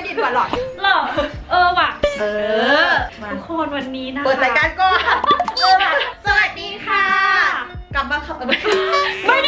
ได้ดีกว่าหรอเหรอเออว่ะ เออ มาทุกคนวันนี้นะคะเปิดรายการก่อนเออสวัสดีค่ะ กลับมาครับไม่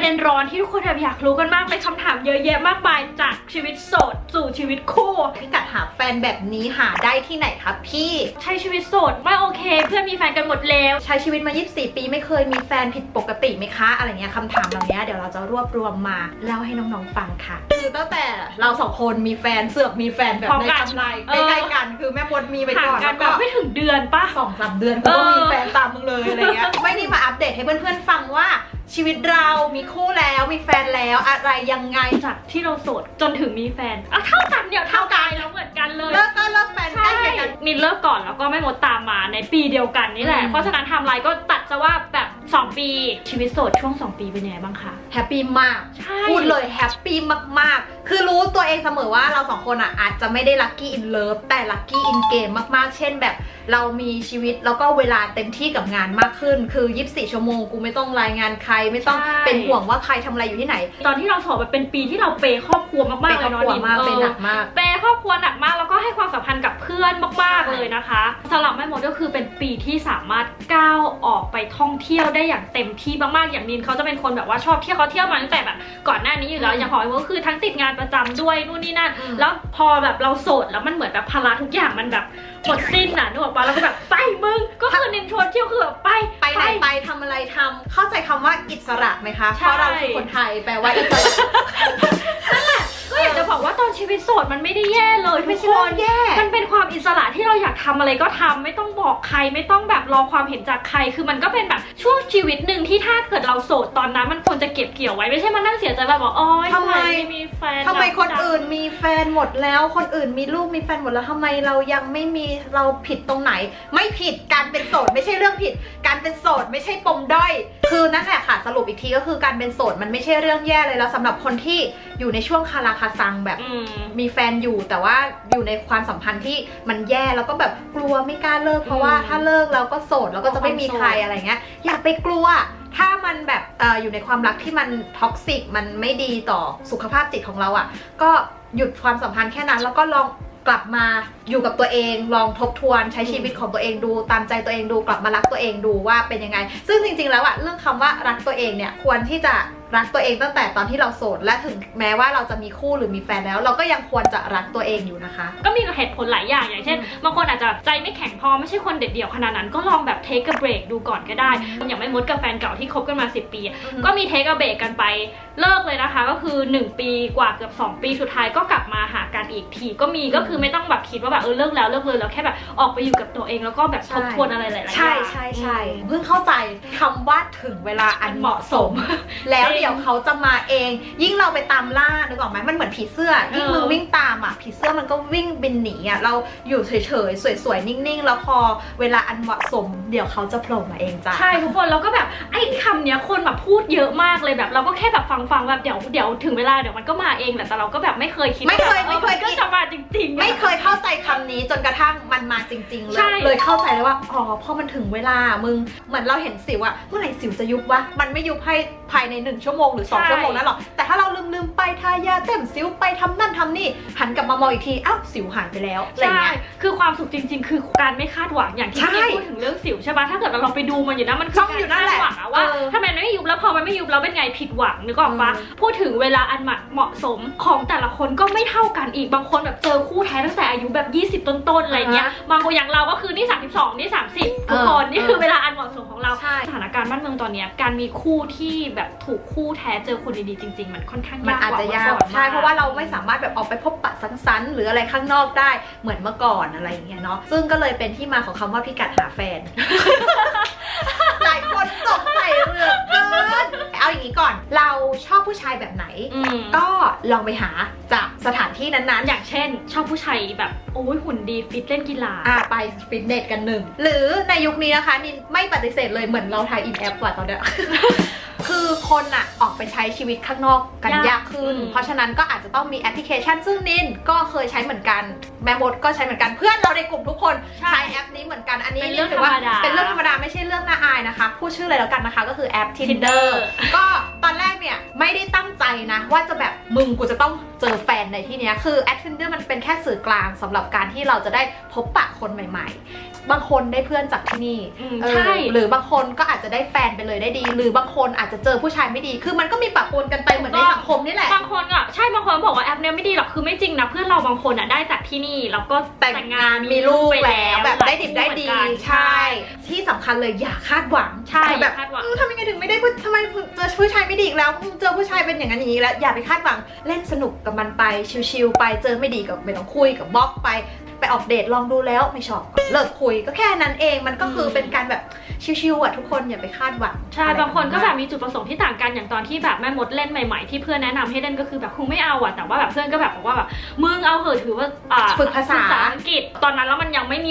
ประเด็นร้อนที่ทุกคนแบบอยากรู้กันมากเลยคำถามเยอะแยะมากมายจากชีวิตโสดสู่ชีวิตคู่พี่กัดหาแฟนแบบนี้หาได้ที่ไหนครับพี่ ใช้ชีวิตโสดไม่โอเค เพื่อนมีแฟนกันหมดแล้ว ใช้ชีวิตมา 24 ปีไม่เคยมีแฟนผิดปกติไหมคะ อะไรเงี้ยคำถามเหล่านี้เดี๋ยวเราจะรวบรวมมาเล่าให้น้องๆฟังค่ะ คือตั้งแต่เราสองคนมีแฟนเสือกมีแฟนแบบพร้อมในกันกำไรเออใกล้ๆกันคือแม่มดมีไปห่างก่อนกัแล้นวแบก็บไม่ถึงเดือนปะสองสามเดือนกูก็เออมีแฟนตามมึงเลยอะไรเงี้ยไม่ได้มาอัปเดตให้เพื่อนๆฟังว่า ชีวิตเรามีคู่แล้วมีแฟนแล้วอะไรยังไงจากที่เราโสดจนถึงมีแฟนอะเท่ากันเดี๋ยวเท่ากันแล้วเหมือนกันเลยเลิกก็เลิกแฟนใกล้ใช่เคียงกัน มินเลิกก่อนแล้วก็ไม่มดตามมาในปีเดียวกันนี่แหละ อืม เพราะฉะนั้นไทำลายก็ตัดจะว่าแบบ 2 ปี ชีวิตโสดช่วง 2 ปีเป็นยังไงบ้างคะ แฮปปี้มาก ใช่ พูดเลยแฮปปี้มาก ๆ คือรู้ตัวเองเสมอว่าเราสองคนอะอาจจะไม่ได้ลัคกี้อินเลิฟแต่ลัคกี้อินเกมมากๆ เช่นแบบ เรามีชีวิตแล้วก็เวลาเต็มที่กับงานมากขึ้น คือ 24 ชั่วโมง กูไม่ต้องรายงานใครไม่ต้องเป็นห่วงว่าใครทำอะไรอยู่ที่ไหนตอนที่เราโสดมันเป็นปีที่เราเปย์ครอบครัวมากเป็นๆคเลรอยบเนาะครัวมากออเป็นหนักมาก เปย์ครอบครัวหนักมากแล้วก็ให้ความสัมพันธ์กับเพื่อนมากใช่ๆเลยนะคะสำหรับแม่มดก็คือเป็นปีที่สามารถก้าวออกไปท่องเที่ยวได้อย่างเต็มที่มากๆอย่างนินเขาจะเป็นคนแบบว่าชอบเที่ยวเขาเที่ยวมาตั้งแต่แบบก่อนหน้านี้อยู่แล้วอย่างของไอ้มดก็คือทั้งติดงานประจำด้วยนู่นนี่นั่นอืมแล้วพอแบบเราโสดแล้วมันเหมือนแบบภาระทุกอย่างมันแบบหมดสิ้นน่ะนึกออกปะแล้วก็แบบไปมึงก็คือนินชวนเที่ยวคือแบบไปไปไหนไปทำอะไรทำเข้าใจคำว่าอิสระไหมคะใช่เพราะเราคือคนไทยแปลว่าอิสระ ก็อยากจะบอกว่าตอนชีวิตโสดมันไม่ได้แย่เลยทุไม่กใช่คเรื่อนงแย่ มันเป็นความอิสระที่เราอยากทำอะไรก็ทำไม่ต้องบอกใครไม่ต้องแบบรอความเห็นจากใคร คือมันก็เป็นแบบช่วงชีวิตหนึ่งที่ถ้าเกิดเราโสดตอนนั้น มันควรจะเก็บเกี่ยวไว้ไม่ใช่มานั่งเสียใจแบบว่าอ๋อทำไมไม่มีแฟนทำไมคนจังอื่นมีแฟนหมดแล้ว คนอื่นมีลูกมีแฟนหมดแล้วทำไมเรายังไม่มีเราผิดตรงไหน ไม่ผิดการเป็นโสดไม่ใช่เรื่องผิด การเป็นโสดไม่ใช่ปมด้อย คือนั่นแหละค่ะสรุปอีกทีก็คือการเป็นโสดมันไม่ใช่เรื่องแย่เลยแล้วสำหรับคนที่อยู่ในช่วงคาราคาซังแบบ อืม มีแฟนอยู่แต่ว่าอยู่ในความสัมพันธ์ที่มันแย่แล้วก็แบบกลัวไม่กล้าเลิกเพราะว่าอืมถ้าเลิกแล้วก็โสดแล้วก็จะไม่มีความโสดใครอะไรเงี้ยอย่าไปกลัว ถ้ามันแบบอออยู่ในความรักที่มันท็อกซิกมันไม่ดีต่อสุขภาพจิตของเราอะ่ะ ก็หยุดความสัมพันธ์แค่นั้น แล้วก็ลองกลับมา อยู่กับตัวเองลองทบทวนใช้ชีวิตของตัวเองดู ตามใจตัวเองดูกลับมารักตัวเองดูว่าเป็นยังไง ซึ่งจริงๆแล้วอะเรื่องคำว่ารักตัวเองเนี่ยควรที่จะรักตัวเองตั้งแต่ตอนที่เราโสดและถึงแม้ว่าเราจะมีคู่หรือมีแฟนแล้ว เราก็ยังควรจะรักตัวเองอยู่นะคะ ก็มีเหตุผลหลายอย่างอย่างเช่นอืมบางคนอาจจะใจไม่แข็งพอไม่ใช่คนเด็ดเดี่ยวขนาดนั้นก็ลองแบบ take a break ดูก่อนก็ได้ อย่างไม่มดกับแฟนเก่าที่คบกันมา 10 ปีอะก็มีเทค a เบรกกันไปเลิกเลยนะคะ ก็คือ 1 ปีกว่าเกือบ 2 ปีสุดท้ายก็กลับมาหากันอีกทีก็มีก็คือไม่ต้องแบบคิดว่าแบบเออเลิกแล้วเลิกเลยแล้วแค่แบบออกไปอยู่กับตัวเองแล้วก็แบบทบทวนอะไรหลายๆอย่างใช่ใช่ใช่เพิ่งเข้าใจคำว่าถึงเวลาอันเหมาะสม แล้วเดี๋ยวเขาจะมาเอง ยิ่งเราไปตามล่านึกออกไหมมันเหมือนผีเสื้อยิ่งมึงวิ่งตามอะผีเสื้อมันก็วิ่งบินหนีอะเราอยู่เฉยๆสวยๆนิ่งๆ แล้วพอเวลาอันเหมาะสม เดี๋ยวเขาจะโผล่มาเองจ้ะใช่ทุกคนแล้วก็แบบไอ้คำเนี้ยคนแบบพูดเยอะมากเลยแบบ เราก็แค่แบบฟังฟังๆแบบเดี๋ยวเดี๋ยวถึงเวลาเดี๋ยวมันก็มาเองแหละแต่เราก็แบบไม่เคยคิดไม่เคยว่าแบบไม่เคยออมันก็คิดจะมาจริงๆอะไม่เคยเข้าใจคำนี้จนกระทั่งมันมาจริง ๆ เลใช่ ยเลยเข้าใจเลยว่าอ๋อพอมันถึงเวลามึงเหมือนเราเห็นสิวอะเมื่อไหร่สิวจะยุบวะมันไม่ยุบให้ภายในหนึ่งชั่วโมงหรือสองชั่วโมงนั่นหรอกแต่ถ้าเราลืมลืมๆไปทายาเต็มสิวไปทำนั่นทำนี่หันกลับมามองอีกทีอ้าวสิวหายไปแล้วอะไรใช่ เงี้ย คือความสุขจริง ๆ คือการไม่คาดหวังอย่างที่ใช่พี่พูดถึงเรื่องสิวใช่ปะถ้าเกิดเราลองไปดูมันอยู่นะมันคืจ้องอยู่นั่นแหละการคาดหวังอะว่าเออทำไมมันไม่ยุบแล้วพอมันไม่ยุบแล้วเป็นไงผิดหวังนึกออกปะอืม พูดถึงเวลาอันเหมาะสมของแต่ละคนก็ไม่เท่ากันอีกบางคนแบบเจอคู่แท้ตั้งแต่อายุแบบ20 ต้นๆอะไรเงี้ยบางคนอย่างเราก็คือนี่ 32 นี่ 30 ทุกคนเออนี่คือเวลาอันเหมาะสมของเราใช่สถานการณ์บ้านเมืองตอนเนี้ยการมีคู่ที่แบบถูกคู่แท้เจอคนดีๆจริง ๆ มันค่อนข้างมันยากอาจกว่าจะเมื่ยาอกก่อนใช่มกเพราะว่าเราไม่สามารถแบบออกไปพบปะสังสรรค์หรืออะไรข้างนอกได้เหมือนเมื่อก่อนอะไรอย่างเงี้ยเนาะซึ่งก็เลยเป็นที่มาของคำว่าพิกัดหาแฟนหลายคนสงสัยเหลือเกินเอาอย่างนี้ก่อน เราชอบผู้ชายแบบไหนอืมก็ลองไปหาจากสถานที่นั้นๆ อย่างเช่น ชอบผู้ชายแบบโอ้ยหุ่นดีฟิตเล่นกีฬา อะไปฟิตเนสกันหนึ่ง หรือในยุคนี้นะคะนินไม่ปฏิเสธเลยเหมือนเราทายอินแอปกว่าตอนเนี้ย คคือคนอะออกไปใช้ชีวิตข้างนอกกันยากยากขึ้นอืมเพราะฉะนั้นก็อาจจะต้องมีแอปพลิเคชันซึ่งนินก็เคยใช้เหมือนกันแม่มดก็ใช้เหมือนกันเพื่อนเราในกลุ่มทุกคนใช่ใช้แอปนี้เหมือนกันอันนี้เป็นเรื่องถืว่าธรรมดาเป็นเรื่องธรรมดาไม่ใช่เรื่องน่าอายนะคะพูดชื่อเลยแล้วกันนะคะ ก็คือแอป Tinder Tinder ก็ตอนแรกเนี่ยไม่ได้ตั้งใจนะว่าจะแบบมึงกูจะต้องเจอแฟนในที่เนี้ยคือแอป Tinder มันเป็นแค่สื่อกลางสำหรับการที่เราจะได้พบปะคนใหม่ ๆ บางคนได้เพื่อนจากที่นี่อืมเออใช่หรือบางคนก็อาจจะได้แฟนไปเลยได้ดี หรือบางคนอาจจะเจอผู้ชายไม่ดี คือมันก็มีปะปนกันไปเหมือนในสังคมนี่แหละบางคนอะใช่บางคนบอกว่าแอปเนี้ยไม่ดีหรอกคือไม่จริงนะเพื่อนเราบางคนอะได้จากที่นี่แล้วก็แต่งงานมีลูกไปแล้วแบบได้ดิบได้ดีหลายคู่เหมือนกันใช่ ที่สำคัญเลยอย่าคาดหวังใช่คือแบบคาดหวังเออทำยังไงถึงไม่ได้ผู้ทำไมเจอผู้ชายไม่ดีอีกแล้วเจอผู้ชายเป็นอย่างนั้นอย่างนี้แล้วอย่าไปคาดหวังเล่นสนุกกับมันไปชิลๆไปเจอไม่ดีก็ไม่ต้องคุยกับบล็อกไป ไปออกเดทลองดูแล้วไม่ชอบก็เลิกคุยก็แค่นั้นเองมันก็คือเป็นการแบบชิลๆอะทุกคนอย่าไปคาดหวังใช่อะไรบางคนก็มแบบมีจุดประสงค์ที่ต่างกันอย่างตอนที่แบบแม่มดเล่นใหม่ๆ ที่เพื่อนแนะนำให้เล่นก็คือแบบคงไม่เอาอะแต่ว่าแบบเพื่อนก็แบบบอกว่าแบบมึงเอาเหอะถือว่าอ่าฝึกภาษาอังกฤษตอนนั้นแล้วมันยังไม่มี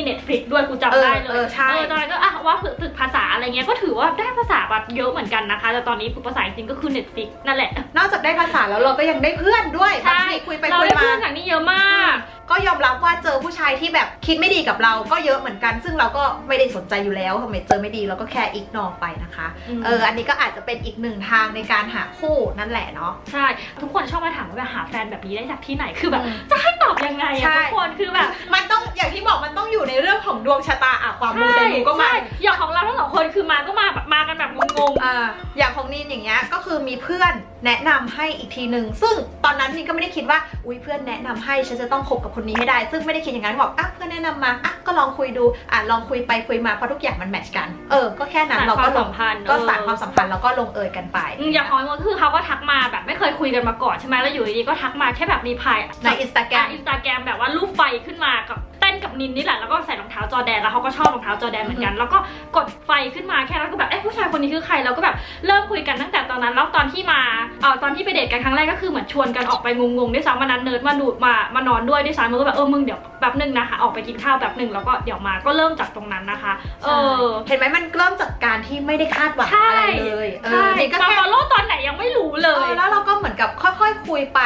Netflix ด้วยกูจำได้เลเออยเออใช่เออตอนนั้นก็อะว่าฝึกฝึกภาษาอะไรเงี้ยก็ถือว่าได้ภาษาแบบเยอะเหมือนกันนะคะ แต่ตอนนี้ฝึกภาษาจริงๆก็คือ Netflix นั่นแหละ นอกจากได้ภาษาแล้วเราก็ยังได้เพื่อนด้วยใช่บางทีคุยไปเราคุยได้มาเพื่อนอย่างนี้เยอะมาก ก็ยอมรับว่าเจอผู้ชายที่แบบคิดไม่ดีกับเราก็เยอะเหมือนกัน ซึ่งเราก็ไม่ได้สนใจอยู่แล้วทำไมเจอไม่ดีเราก็แค่อิกนอไปนะคะอืมเอออันนี้ก็อาจจะเป็นอีกหนึ่งทางในการหาคู่นั่นแหละเนาะใช่ทุกคนชอบมาถามว่าแบบหาแฟนแบบนี้ได้จากที่ไหนคือแบบอืมจะให้ตอบยังไงใช่อะทุกคนคือแบบมันต้องอย่างที่บอกมันต้องอยู่ในเรื่องของดวงชะตาอะความมูเตลูก็มา ใช่อย่างของเราทั้งสองคนคือมาก็มาแบบมากันแบบงง อ่าอย่างของนินอย่างเงี้ยก็คือมีเพื่อนแนะนำให้อีกทีหนึ่งซึ่งตอนนั้นนินก็ไม่ได้คิดว่าอุ้ยเพื่อนแนะนำให้ฉันจะต้องคบกับคนนี้ให้ได้ ซึ่งไม่ได้คิดอย่างนั้นบอกอะเพื่อนแนะนำมาอะก็ลองคุยดูอะลองคุยไปคุยมาเพราะทุกอย่างมันแมทชกัน เออ ก็แค่ๆนั้นสานเราควาก็มลสังมพันธ์ก็เออสานความสัมพันธ์แล้วก็ลงเอยกันไป อืมอย่างของมันคือเขาก็ทักมาแบบไม่เคยคุยกันมาก่อนใช่ไหมแล้วอยู่ดีๆก็ทักมาแค่แบบมีพายในอินสตาแกรม อินสตาแกรมแบบว่ารูปไฟขึ้นมากับเต้นกับนินนี่แหละแล้วก็ใส่รองเท้าจอแดนแล้วเขาก็ชอบรองเท้าจอแดนเหมือนกัน แล้วก็กดไฟขึ้นมาแค่นั้นก็แบบเอ๊ะผู้ชายคนนี้คือใครเราก็แบบเริ่มคุยกันตั้งแต่ตอนนั้นแล้วตอนที่มาเอ่อตอนที่ไปเดทกันครั้งแรกก็คือเหมือนชวนกันออกไปงงๆด้วยซ้ำวันนั้นเนิร์ดมาดูมามานอนด้วยด้วยซ้ำมันก็แบบเออมึงเดี๋ยวแบบนึงนะคะออกไปกินข้าวแบบหนึ่งแล้วก็เดี๋ยวมาก็เริ่มจากตรงนั้นนะคะ เออ เห็นไหมมันเริ่มจากการที่ไม่ได้คาดหวังใช่อะไรเลยเอใช่อนี่ก็มาแค่ฟอลโล่ตอนไหนยังไม่รู้เลเอยอแล้วเราก็เหมือนกับค่อย ๆ คุยไป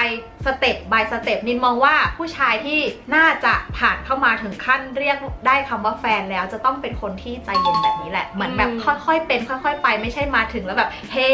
สเต็ป by สเต็ปนินมองว่าผู้ชายที่น่าจะผ่านเข้ามาถึงขั้นเรียกได้คำว่าแฟนแล้วจะต้องเป็นคนที่ใจเย็นแบบนี้แหละเหมือนแบบอืมค่อยๆเป็น ค่อย ๆ ไปไม่ใช่มาถึงแล้วแบบเฮ้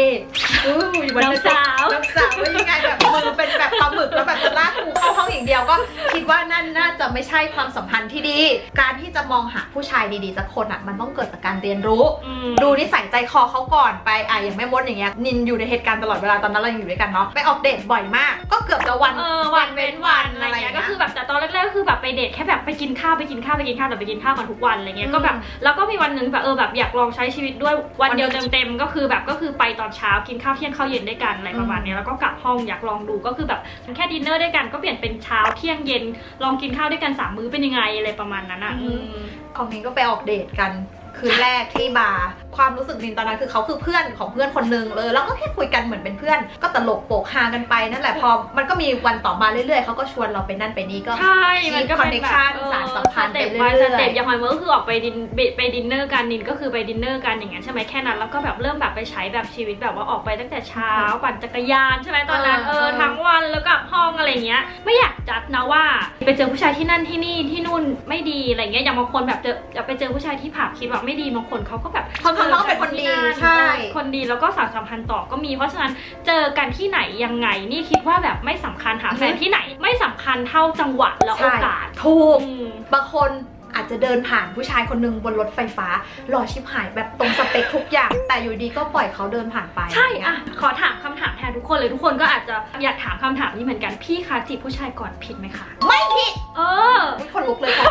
อู้ยวันน้องนี้สาวน้องสาวว่ายังไงแบบมือเป็นแบบปลาหมึกแล้วแบบจะลากกูเข้าห้องอย่างเดียวก็ คิดว่านั่นน่าจะไม่ใช่ความสัมพันธ์ที่ดี การที่จะมองหาผู้ชายดีๆสักคนอะมันต้องเกิดจากการเรียนรู้อืมดูนิสัยใจคอเขาก่อนไปอะอย่างแม่มดอย่างเงี้ยนินอยู่ในเหตุการณ์ตลอดเวลาตอนนั้นเรายังอยู่ด้วยกันเนาะไปออกเดทบ่อยมาก ก็เกือบจะวันเออวันเว้นวันอะไรเงี้ยก็คือแบบแต่ตอนแรกๆก็คือแบบไปเดทแค่แบบไปกินข้าวไปกินข้าวไปกินข้าวแต่ไปกินข้าวกันทุกวันอะไรเงี้ยอืมก็แบบแล้วก็มีวันหนึ่งแบบเออแบบอยากลองใช้ชีวิตด้วยวันเดียววันหนึ่งเต็มๆก็คือแบบก็คือไปตอนเช้ากินข้าวเที่ยงข้าวเย็นด้วยกันอะไรประมาณเนี้ยแล้วก็กลับห้องอยากลองดูก็คือแบบแค่ดินเนอร์ด้วยกันก็เปลี่ยนเป็นเช้าเที่ยงเย็นลองกินข้าวด้วยกันสามมื้อเป็นยังไงอะไรประมาณนั้นอะอืมอืมของนินก็ไปออกเดทกัน คืนแรกที่บาร์ความรู้สึกนินตอนนั้นคือเขาคือเพื่อนของเพื่อนคนนึงเลยแล้วก็แค่คุยกันเหมือนเป็นเพื่อน ก็ตลกโปกฮากันไปนั่นแหละพอมันก็มีวันต่อมาเรื่อยๆเขาก็ชวนเราไปนั่นไปนี่ก็ใช่มันก็เป็นแบบ connection สานสัมพันธ์ไปเรื่อยๆสเต็ปอย่างหอยเมื่อก็คือออกไปดินไปไปดินเนอร์กันนินก็คือไปดินเนอร์กันอย่างเงี้ยใช่ไหมแค่นั้นแล้วก็แบบเริ่มแบบไปใช้แบบชีวิตแบบว่าออกไปตั้งแต่เช้าปั่นจักรยานใช่ไหมตอนนั้นเอเอออทั้งวันแล้วกลับห้องอะไรเงี้ย ไม่อยากจัดนะว่า ไปเจอผู้ชายที่นั่นที่นี่ที่นู่นไม่ดีอะไรเงี้ยอย่างบางคนแบบเจออยากไปเจอผู้ชายที่ผับคิดว่าไม่ดีบางคนเขาก็แบบคนเขาก็เป็นคนดีใช่ คนดีแล้วก็สารสัมพันธ์ต่อก็มี เพราะฉะนั้นเจอกันที่ไหนยังไง นี่คิดว่าแบบไม่สำคัญหาแฟนที่ไหน ไม่สำคัญเท่าจังหวะและโอกาสถูกอืมบางคนอาจจะเดินผ่านผู้ชายคนหนึ่งบนรถไฟฟ้าหล่อชิบหายแบบตรงสเปคทุกอย่าง แต่อยู่ดีก็ปล่อยเขาเดินผ่านไป ใช่ย่างเงี้อะยขอถามคำถามแทนทุกคนเลยทุกคนก็อาจจะอยากถามคำถามนี้เหมือนกันพี่คะจีบผู้ชายก่อนผิดไหมคะ ไม่ผิด เอออุ๊ยคนลุกเลยค่ะ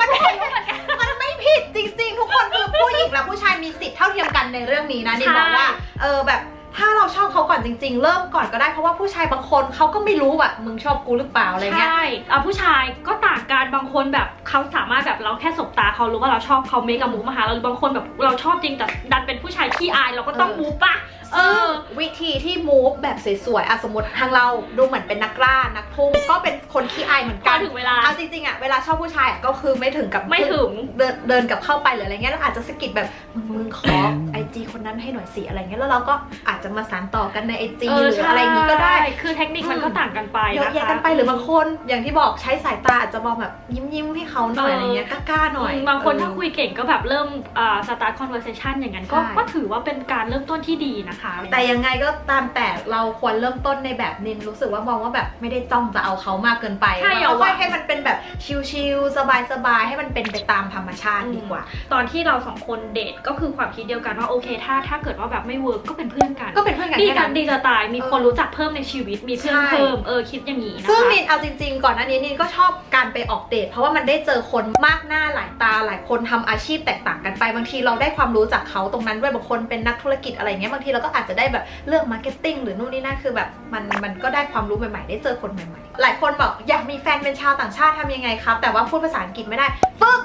มันไม่มันไม่ผิดจริงๆทุก ในเรื่องนี้นะนินบอกว่า เออแบบถ้าเราชอบเขาก่อนจริง ๆ เริ่มก่อนก็ได้เพราะว่าผู้ชายบางคนเขาก็ไม่รู้แบบมึงชอบกูหรือเปล่าอะไรเงี้ยใช่เอาผู้ชายก็ต่างกันบางคนแบบเขาสามารถแบบเราแค่สบตาเขารู้ว่าเราชอบเขาเมกับมูมาหาเราหรือบางคนแบบเราชอบจริงแต่ดันเป็นผู้ชายขี้อายเราก็ต้องเออมูปะซึ่ง เออ วิธีที่ move แบบสวยๆอะสมมติทางเราดูเหมือนเป็นนักล่านักพุ่งก็เป็นคนขี้อายเหมือนพกัอนถึงเวลาเอาจริงๆอะเวลาชอบผู้ชายอะก็คือไม่ถึงกับไม่ถึงเดินเดินกับเข้าไปหรืออะไรเงี้ยเราอาจจะสะกิดแบบมึงมึงขอไอจีคนนั้นให้หน่อยสิอะไรเงี้ยแล้วเราก็อาจจะมาสานต่อกันในไอจีเอหอรืออะไรอย่างงี้ก็ได้ใช่คือเทคนิคมันก็ต่างกันไปเยอะนะคะแยะกันไปหรือบางคนอย่างที่บอกใช้สายตาอาจจะมองแบบยิ้มยิ้มๆให้เขาหน่อยเออออะไรเงี้ยกล้าๆหน่อย บางคนเออถ้าคุยเก่งก็แบบเริ่มอ่า start conversation อย่างนั้นก็ใช่ก็ถือว่าเป็นการเริ่มต้นที่ดีนะคะ แต่ยังไงก็ตามแต่เราควรเริ่มต้นในแบบนินรู้สึกว่ามองว่าแบบไม่ได้จ้องจะเอาเขามากเกินไปใช่อย่าเอาหไว้วังให้มันเป็นแบบชิลๆสบายๆให้มันเป็นไปตามธรรมชาติดีกว่า ตอนที่เราสองคนเดทก็คือความคิดเดียวกันว่าโอเค ถ้าถ้าเกิดว่าแบบไม่เวิร์กก็เป็นเพื่อนกัน ก็เป็นเพื่อนกันดีแค่กันั้นนดีจะตายมีเออคนรู้จักเพิ่มในชีวิตมีเพื่อนใช่เพิ่มเออคิดอย่างนี้นะคะซึ่งนินเอาจริง ๆ ก่อนหน้านี้นินก็ชอบการไปออกเดทเพราะว่ามันได้เจอคนมากหน้าหลายตาหลายคนทำอาชีพแตกต่างกันไปบางทีเราได้ความรู้จากเขาตรงนั้นด้วยบางคนเป็นนักธุรกิจอะไรเงี้ยบางทีเราก็อาจจะได้แบบเรื่องมาร์เก็ตติ้งหรือนู่นนี่นั่นคือแบบมันมันก็ได้ความรู้ใหม่ๆ ได้เจอคนใหม่ๆ หลายคนบอกอยากมีแฟนเป็นชาวต่างชาติทำยังไงครับ แต่ว่าพูดภาษาอังกฤษไม่ได้ ฝึก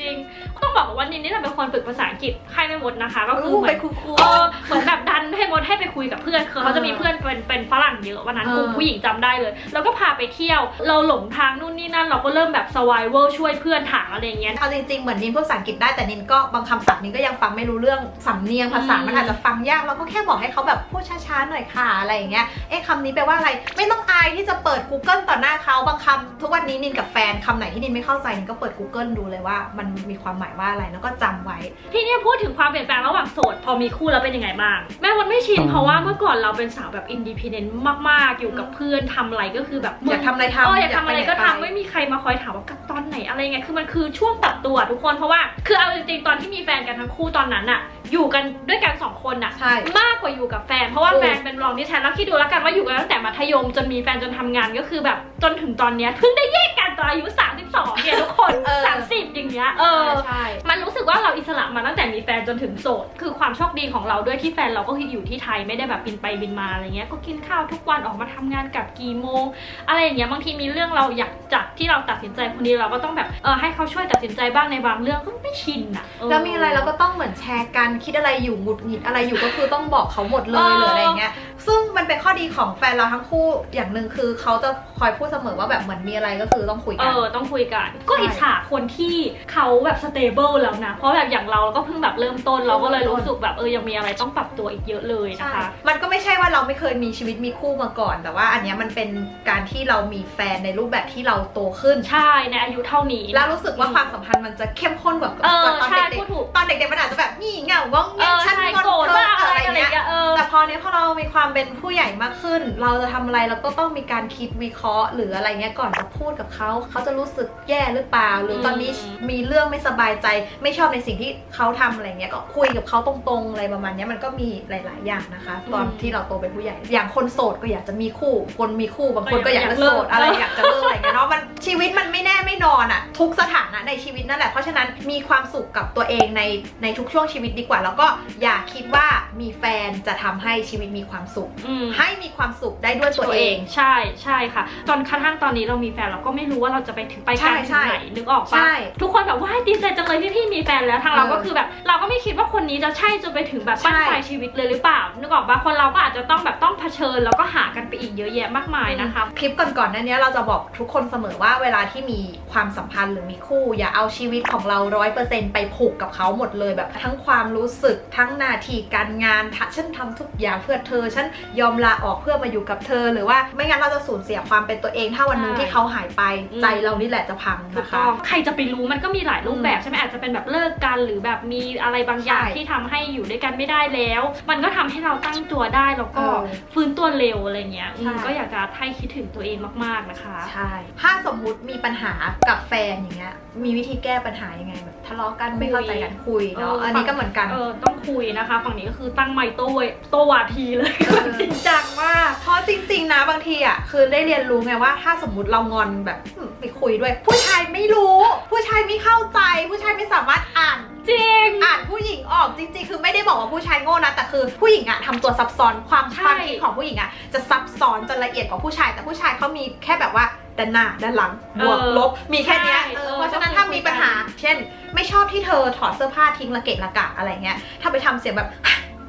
จริง ต้องบอกว่านินนี่เป็นคนฝึกภาษาอังกฤษให้ไม่หมดนะคะ ก็คือรู้เหมืไปอนครูเออเหมือนแบบดันให้มดให้ไปคุยกับเพื่อนคือเขาเออจะมีเพื่อนเป็นเป็นฝรั่งเยอะวันนั้นเออกลุ่มผู้หญิงจำได้เลย แล้วก็พาไปเที่ยว เราหลงทางนู่นนี่นั่น เราก็เริ่มแบบ survival ช่วยเพื่อนถามอะไรอย่างเงี้ยเอาจริงๆเหมือนนินพูดภาษาอังกฤษได้แต่นินก็บางคำศัพท์นินก็ยังฟังไม่รู้เรื่องสำเนียงภาษาอืมมันอาจจะฟังยากเราก็แค่บอกให้เขาแบบพูดช้าๆหน่อยค่ะอะไรอย่างเงี้ยเอ๊ะคำนี้แปลว่าอะไรไม่ต้องอายที่จะเปิด Google ต่อหน้าเขาบางคำทุกวันนี้นินกับแฟนคำไหนที่นินไม่เข้าใจนินก็เปิด Google ดูเลยว่ามันมีความหมายว่าอะไรแล้วก็จำไว้ ที่เนี่ยพูดถึงความเปลี่ยนแปลงระหว่างโสด พอมีคู่แล้วเป็นยังไงบ้าง แม่วันไม่ชินเพราะว่าเมื่อก่อนเราเป็นสาวแบบอินดิพ n เดนต์มากๆ อยู่กับเพื่อนทำอะไรก็คือแบบอยากทำอะไรทำเอออยากทำอะไรก็ปหนทำไม่มีใครมาคอยถามว่ากลับตอนไหนอะไรไงคือมันคือช่วงปรับตัวทุกคนเพราะว่า คือเอาจริงๆตอนที่มีแฟนกันทั้งคู่ตอนนั้นอะ อยู่กันด้วยกันสองคนอะใช่มากกว่าอยู่กับแฟน เพราะว่าถูก แฟนเป็นรองที่แทนแล้วคิดดูแล้วกันว่าอยู่กันตั้งแต่มัธยมจนมีแฟนจนทำงานก็คือแบบจนถึงตอนเนี้ยเพิ่งได้แยกกันตอนอายุ 32เนี่ยทุกคน เออ 30 อย่างเงี้ยเออ ใช่ มันรู้สึกว่าเราอิสระมาตั้งแต่มีแฟนจนถึงโสด คือความโชคดีของเราด้วยที่แฟนเราก็คืออยู่ที่ไทยไม่ได้แบบบินไปบินมาอะไรเงี้ย ก็กินข้าวทุกวันออกมาทำงานกลับกี่โมง อะไรอย่างเงี้ย บางทีมีเรื่องเราอยากจัดที่เราตัดสินใจคนเดียวเราก็ต้องแบบ เออให้เขาช่วยตัดสินใจบ้างในบางเรื่องก็ไม่ชินอะเออ แล้วมีอะไรเราก็ต้องเหมือนแชร์กันคิดอะไรอยู่หงุดหงิดอะไรอยู่ก็คือต้องบอกเขาหมดเลยเออหรืออะไรเงี้ย ซึ่งมันเป็นข้อดีของแฟนเราทั้งคู่อย่างหนึ่งคือเขาจะคอยพูดเสมอว่าแบบเหมือนมีอะไรก็คือต้องคุยเอกัน อต้องคุยกัน ก็ใช่อิจฉาคนที่เขาแบบสเตเบิลแล้วนะ เพราะแบบอย่างเราก็เพิ่งแบบเริ่มต้นเราก็เลยรู้สึกแบบเออยังมีอะไรต้องปรับตัวอีกเยอะเลยนะใช่ คะ มันก็ไม่ใช่ว่าเราไม่เคยมีชีวิตมีคู่มาก่อน แต่ว่าอันเนี้ยมันเป็นการที่เรามีแฟนในรูปแบบที่เราโตขึ้น ใช่ในอายุเท่านี้ แล้วรู้สึกว่าความสัมพันธ์มันจะเข้มข้นกว่าเออตอนใช่เด็กพูดถูก ๆตอนเด็กๆมันอาจจะแบบงี่เง่างงเอเงี้ยอฉันใช่งอนโกรธเธอว่าอะอะไรไรอะไรเงี้ยเงี้ยเออ แต่พอเนี้ยพอเรามีความเป็นผู้ใหญ่มากขึ้น เราจะทำอะไรเราก็ต้องมีการคิดวิเคราะห์ หรืออะไรเงี้ยก่อนจะพูดกับเขา เขาจะรู้สึกแย่หรือเปล่า หรือตอนนี้อืมมีเรื่องไม่สบายใจ ไม่ชอบในสิ่งที่เขาทำอะไรเงี้ยก็คุยกับเขาตรงๆอะไรประมาณเนี้ยมันก็มีหลาย ๆ อย่างนะคะ ตอนอืมที่เราโตเป็นผู้ใหญ่ อย่างคนโสดก็อยากจะมีคู่ คนมีคู่บางคนก็อยากก็อยากจะโสดเลิกอะไรอยากจะเลิกอะไรเงี้ยเนาะมันชีวิตมันไม่แน่ไม่นอนอะทุกสถานะในชีวิตนั่นแหละเพราะฉะนั้นมีความสุขกับตัวเองในในทุกช่วงชีวิตดีกว่า แล้วก็อย่าคิดว่ามีแฟนจะทำให้ชีวิตมีความสุข อืม ให้มีความสุขได้ด้วยตัวเอง ใช่ใช่ค่ะตอนกระทั่งตอนนี้เรามีแฟนเราก็ไม่รู้ว่าเราจะไปถึงไปใช่กันถึใช่งไหนนึกออกใช่ปะทุกคนแบบว่าดีใจจังเลยที่พี่มีแฟนแล้วทางเราเออก็คือแบบ เราก็ไม่คิดว่าคนนี้จะใช่จนไปถึงแบบบ้านใช่ปลายชีวิตเลยหรือเปล่า นึกออกปะคนเราก็อาจจะต้องแบบต้องเผชิญแล้วก็หากันไปอีกเยอะแยะมากมายนะคะ คลิปก่อนๆนั้นเนี้ยเราจะบอกทุกคนเสมอว่าเวลาที่มีความสัมพันธ์หรือมีคู่ อย่าเอาชีวิตของเราร้อยเปอร์เซ็นต์ไปผูกกับเขาหมดเลยแบบ ทั้งความรู้สึกทั้งหน้าที่การงานทะฉันทำทุกอย่างเพื่อเธอ ฉันยอมลาออกเพื่อมาอยู่กับเธอ หรือว่าไม่งั้นเราจะสูญเสียความเป็นตัวเอง ถ้าวันหนึงใช่ที่เขาหายไปอืม ใจเรานี่แหละจะพังถูกนะต้คะองใครจะไปรู้มันก็มีหลายรูปแบบอืมใช่ไหมอาจจะเป็นแบบเลิกกันหรือแบบมีอะไรบางอย่างใช่ที่ทำให้อยู่ด้วยกันไม่ได้แล้ว มันก็ทำให้เราตั้งตัวได้แล้วก็เออฟื้นตัวเร็วอะไรเงี้ยใช่อืมก็อยากจะให้คิดถึงตัวเองมากๆนะคะ ใช่ ถ้าสมมุติมีปัญหากับแฟนอย่างเงี้ย มีวิธีแก้ปัญหายังไงแบบทะเลาะกันไม่เข้าใจกันคุยเนาะเอออัอันนี้ก็เหมือนกัน เออต้องคุยนะคะ ฝั่งนี้ก็คือตั้งไมค์โต้เวโต้วาทีเลยเออจริงจังมากเพราะจริง ๆ นะบางทีอะคือได้เรียนรู้ไงว่าถ้าสมมติเรางอนแบบอืมไปคุยด้วย ผู้ชายไม่รู้ ผู้ชายไม่เข้าใจ ผู้ชายไม่สามารถอ่าน จริง อ่านผู้หญิงออกจริงๆ คือไม่ได้บอกว่าผู้ชายโง่นะ แต่คือผู้หญิงอะทำตัวซับซ้อนความใช่ ความคิดของผู้หญิงอะจะซับซ้อนจะละเอียดกว่าผู้ชาย แต่ผู้ชายเขามีแค่แบบว่า ด้านหน้าด้านหลังบวกเออลบมีแค่เนี้ยใช่เออเออเพราะฉะนั้นก็คือถ้ามีปัญหาคุยกันเช่น ไม่ชอบที่เธอถอดเสื้อผ้าทิ้งระเกะระกะอะไรเงี้ยถ้าไปทำเสียงแบบ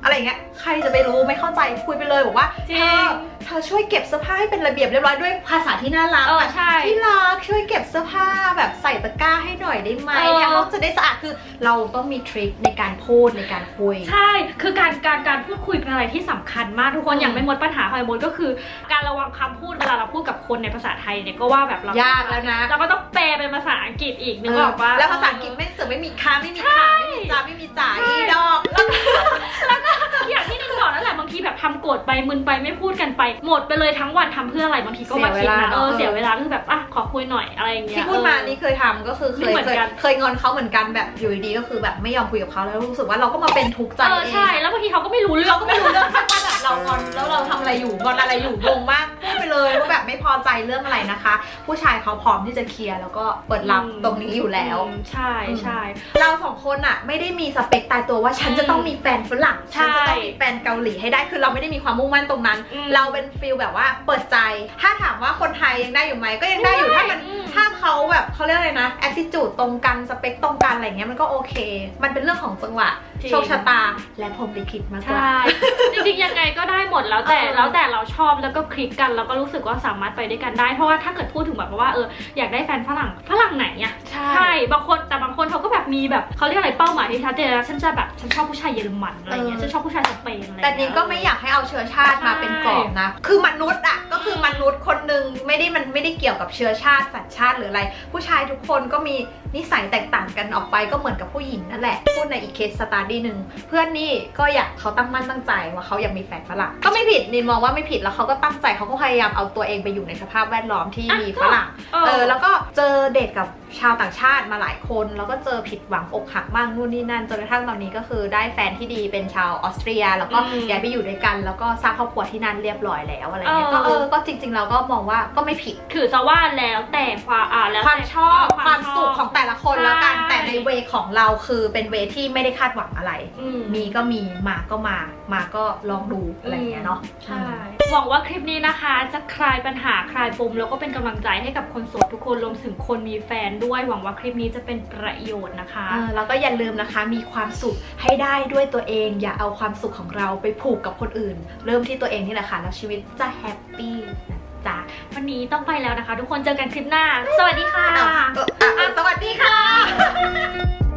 อะไรอย่างเงี้ยใครจะไปรู้ไม่เข้าใจคุยไปเลยบอกว่าจริเธอง เธอช่วยเก็บเสื้อผ้าให้เป็นระเบียบเรียบร้อยด้วยภาษาที่น่ารักเออแบบใช่ ที่รักช่วยเก็บเสื้อผ้าแบบใส่ตะกร้าให้หน่อยได้ไหมเออ เนี่ยห้องจะได้สะอาดคือเราต้องมีทริคในการพูดในการคุย ใช่ คือการการการพูดคุยเป็นอะไรที่สำคัญมากทุกคน อืมอย่างไม่มดปัญหาของไอ้มดก็คือ การระวังคำพูดเวลาเราพูดกับคนในภาษาไทยเนี่ยก็ว่าแบบเรายากแล้วนะ เราก็ต้องแปลเป็นภาษาอังกฤษอีกนึกออกปะ แล้วภาษาอังกฤษไม่เสือไม่มีค้าไม่มีขาไม่มีจาไม่มีจ่ายใช่อีดอกแล้วอ ทีแบบทำโกรธไปมึนไปไม่พูดกันไป หมดไปเลยทั้งวันทำเพื่ออะไรบางทีก็มาคิดนะเออเสียเวลาคือแบบอะขอคุยหน่อยอะไรอย่างเงี้ยที่พูดมาเออนี่เคยทำก็คือเคนี่ยเหมือนเคยกันเคยงอนเขาเหมือนกันแบบอยู่ดีๆก็คือแบบไม่ยอมคุยกับเขาแล้วรู้สึกว่าเราก็มาเป็นทุกข์ใจเออเองใช่แล้วบางทีเขาก็ไม่รู้เรื่อเรางก็ไม่รู้เรื่องว่าแบบเรางอนแล้วเราทำอะไรอยู่งอนอะไรอยู่งงมากพูดไป เลยว่าแบบไม่พอใจเรื่องอะไรนะคะ ผู้ชายเขาพร้อมที่จะเคลียร์แล้วก็เปิดรับตรงนี้อยู่แล้วอืมใช่ใช่เราสองคนอะไม่ได้มีสเปคตายตัวว่าฉันจะต้องมีแฟนฝรั่งใช่ฉันจะต้องมีแฟนเกาหลีให้ได้คือเราไม่ได้มีความมุ่งมั่นตรงนั้นอืมเราเป็นฟิลแบบว่าเปิดใจ ถ้าถามว่าคนไทยยังได้อยู่ไหมก็ยังได้อยู่ถ้ามันอืมถ้าเขาแบบเขาเรียกอะไรนะ attitude ตรงกันสเปคตรงกันอะไรเงี้ยมันก็โอเค มันเป็นเรื่องของจังหวะจริงโชคชะตาและพรหมลิขิตมากกว่าใช่จริงๆยังไงก็ได้หม ดแล้วแต่เออแล้วแต่เราชอบแล้วก็คลิกกันแล้วก็รู้สึกว่าสามารถไปด้วยกันได้ เพราะว่าถ้าเกิดพูดถึงแบบว่าเอออยากได้แฟนฝรั่งฝรั่งไหนอะใช่ใช่บางคนแต่บางคนเขาก็แบบมีแบบเขาเรียกอะไรเป้าหมายที่ชัดเจนแล้วฉันจะแบบฉันชอบผู้ชายเยอรมันอะไรเงี้ยเออฉันชอบผู้ชายสเปนอะไรแต่เงี้ยนี้ก็ไม่อยากให้เอาเชื้อชาติมาเป็นกรอบนะ คือมนุษย์อะก็คือมนุษย์คนหนึ่งไม่ได้มันไม่ได้เกี่ยวกับเชื้อชาติสัญชาติหรืออะไร ผู้ชายทุกคนก็มี นิสัยแตกต่างกันออกไปก็เหมือนกับผู้หญิงนั่นแหละ พูดในอีกเคสสตาร์ดี้หนึ่งเพื่อนนี่ก็อยากเขาตั้งมั่นตั้งใจว่าเขาอยากมีแฟนฝรั่งก็ไม่ผิดนินมองว่าไม่ผิดแล้วเขาก็ตั้งใจเขาก็พยายามเอาตัวเองไปอยู่ในสภาพแวดล้อมที่มีฝรั่งเอเอออแล้วก็เจอเดทกับชาวต่างชาติมาหลายคน แล้วก็เจอผิดหวังอกหักบ้างนู่นนี่นั่นจนกระทั่งตอนนี้ก็คือได้แฟนที่ดีเป็นชาวออสเตรีย แล้วก็อืมย้ายไปอยู่ด้วยกัน แล้วก็สร้างครอบครัวที่นั่นเรียบร้อยแล้วอะไรเงี้ยเออก็เออก็จริง ๆ เราก็มองว่าก็ไม่ผิดถือซะว่าแล้วแต่ความอ่าแล้วความแต่ชอบความสุขของแต่ละคนใช่แล้วกัน แต่ในเวของเราคือเป็นเวที่ไม่ได้คาดหวังอะไรอืมมีก็มี มาก็มา มาก็ลองดูอะไรเงี้ยเนาะใช่หวังว่าคลิปนี้นะคะ จะคลายปัญหาคลายปมแล้วก็เป็นกำลังใจให้กับคนโสดทุกคนรวมถึงคนมีแฟนด้วย หวังว่าคลิปนี้จะเป็นประโยชน์นะคะเออแล้วก็อย่าลืมนะคะ มีความสุขให้ได้ด้วยตัวเอง อย่าเอาความสุขของเราไปผูกกับคนอื่น เริ่มที่ตัวเองนี่แหละค่ะแล้วชีวิตจะแฮปปี้นะ จ้ะวันนี้ต้องไปแล้วนะคะ ทุกคนเจอกันคลิปหน้า สวัสดีค่ะ สวัสดีค่ะ